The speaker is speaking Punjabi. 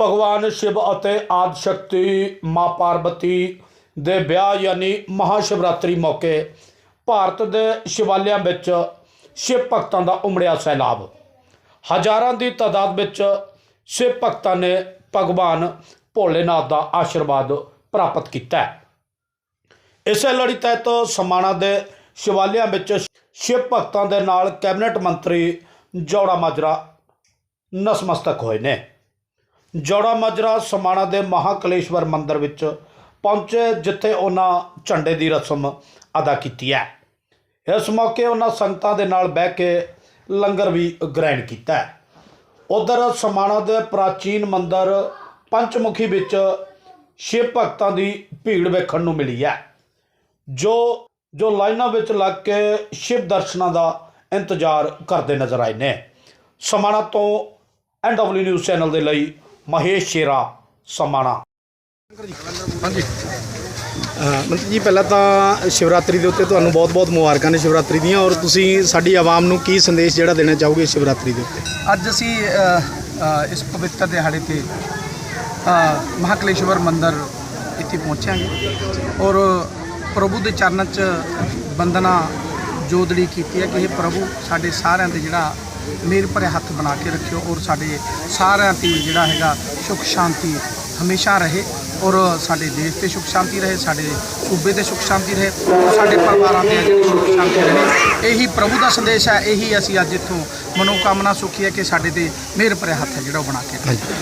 ਭਗਵਾਨ ਸ਼ਿਵ ਅਤੇ ਆਦਿ ਸ਼ਕਤੀ ਮਾਂ ਪਾਰਵਤੀ ਦੇ ਵਿਆਹ ਯਾਨੀ ਮਹਾ ਸ਼ਿਵਰਾਤਰੀ ਮੌਕੇ ਭਾਰਤ ਦੇ ਸ਼ਿਵਾਲਿਆਂ ਵਿੱਚ ਸ਼ਿਵ ਭਗਤਾਂ ਦਾ ਉਮੜਿਆ ਸੈਲਾਬ। ਹਜ਼ਾਰਾਂ ਦੀ ਤਾਦਾਦ ਵਿੱਚ ਸ਼ਿਵ ਭਗਤਾਂ ਨੇ ਭਗਵਾਨ ਭੋਲੇਨਾਥ ਦਾ ਆਸ਼ੀਰਵਾਦ ਪ੍ਰਾਪਤ ਕੀਤਾ ਹੈ। ਇਸੇ ਲੜੀ ਤਹਿਤ ਸਮਾਣਾ ਦੇ ਸ਼ਿਵਾਲਿਆਂ ਵਿੱਚ ਸ਼ਿਵ ਭਗਤਾਂ ਦੇ ਨਾਲ ਕੈਬਨਿਟ ਮੰਤਰੀ ਜੌੜਾ ਮਾਜਰਾ ਨਸਮਸਤਕ ਹੋਏ ਨੇ। ਜੋੜਾ ਮਾਜਰਾ ਸਮਾਣਾ ਦੇ ਮਹਾਕਲੇਸ਼ਵਰ ਮੰਦਿਰ ਵਿੱਚ ਪਹੁੰਚੇ, ਜਿੱਥੇ ਉਹਨਾਂ ਝੰਡੇ ਦੀ ਰਸਮ ਅਦਾ ਕੀਤੀ ਹੈ। ਇਸ ਮੌਕੇ ਉਹਨਾਂ ਸੰਗਤਾਂ ਦੇ ਨਾਲ ਬਹਿ ਕੇ ਲੰਗਰ ਵੀ ਗ੍ਰਹਿਣ ਕੀਤਾ ਉਧਰ ਸਮਾਣਾ ਦੇ ਪ੍ਰਾਚੀਨ ਮੰਦਿਰ ਪੰਚਮੁਖੀ ਵਿੱਚ ਸ਼ਿਵ ਭਗਤਾਂ ਦੀ ਭੀੜ ਵੇਖਣ ਨੂੰ ਮਿਲੀ ਹੈ, ਜੋ ਜੋ ਲਾਈਨਾਂ ਵਿੱਚ ਲੱਗ ਕੇ ਸ਼ਿਵ ਦਰਸ਼ਨਾਂ ਦਾ ਇੰਤਜ਼ਾਰ ਕਰਦੇ ਨਜ਼ਰ ਆਏ ਨੇ। ਸਮਾਣਾ ਤੋਂ ਐਨਡਬਲਯੂ ਨਿਊਜ਼ ਚੈਨਲ ਦੇ ਲਈ ਮਹੇਸ਼ ਸ਼ੇਰਾ ਸਮਾਣਾ। ਹਾਂਜੀ। ਮੰਤਰੀ ਜੀ ਪਹਿਲਾਂ ਤਾਂ ਸ਼ਿਵਰਾਤਰੀ ਦੇ ਉੱਤੇ ਤੁਹਾਨੂੰ ਬਹੁਤ-ਬਹੁਤ ਮੁਬਾਰਕਾਂ ਨੇ ਸ਼ਿਵਰਾਤਰੀ ਦੀਆਂ ਔਰ ਤੁਸੀਂ ਸਾਡੀ ਆਵਾਮ ਨੂੰ ਕੀ ਸੰਦੇਸ਼ ਜਿਹੜਾ ਦੇਣਾ ਚਾਹੋਗੇ ਸ਼ਿਵਰਾਤਰੀ ਦੇ ਉੱਤੇ? ਅੱਜ ਅਸੀਂ ਇਸ ਪਵਿੱਤਰ ਦਿਹਾੜੇ ਤੇ ਮਹਾਕਲੇਸ਼ਵਰ ਮੰਦਿਰ ਇੱਥੇ ਪਹੁੰਚਾਂਗੇ ਔਰ ਪ੍ਰਭੂ ਦੇ ਚਰਨਾਂ 'ਚ ਬੰਦਨਾ ਜੋਦੜੀ ਕੀਤੀ ਹੈ ਕਿ ਇਹ ਪ੍ਰਭੂ ਸਾਡੇ ਸਾਰਿਆਂ ਤੇ ਜਿਹੜਾ ਮੇਰ ਭਰੇ ਹੱਥ ਬਣਾ ਕੇ ਰੱਖਿਓ ਔਰ ਸਾਡੇ ਸਾਰਿਆਂ ਤੇ ਜਿਹੜਾ ਹੈਗਾ ਸੁਖ ਸ਼ਾਂਤੀ ਹਮੇਸ਼ਾ ਰਹੇ ਔਰ ਸਾਡੇ ਦੇਸ਼ ਤੇ ਸੁਖ ਸ਼ਾਂਤੀ ਰਹੇ, ਸਾਡੇ ਸੂਬੇ ਤੇ ਸੁਖ ਸ਼ਾਂਤੀ ਰਹੇ, ਔਰ ਸਾਡੇ ਪਰਿਵਾਰਾਂ ਤੇ ਜਿਹੜੀ ਸੁਖ ਸ਼ਾਂਤੀ ਰਹੇ ਇਹੀ ਪ੍ਰਭੂ ਦਾ ਸੰਦੇਸ਼ ਹੈ, ਇਹੀ ਅਸੀਂ ਅੱਜ ਇੱਥੋਂ ਮਨੋਕਾਮਨਾ ਸੁਖੀ ਹੈ ਕਿ ਸਾਡੇ ਤੇ ਮਿਹਰ ਭਰਿਆ ਹੱਥ ਹੈ ਜਿਹੜਾ ਉਹ ਬਣਾ ਕੇ ਰੱਖੇ।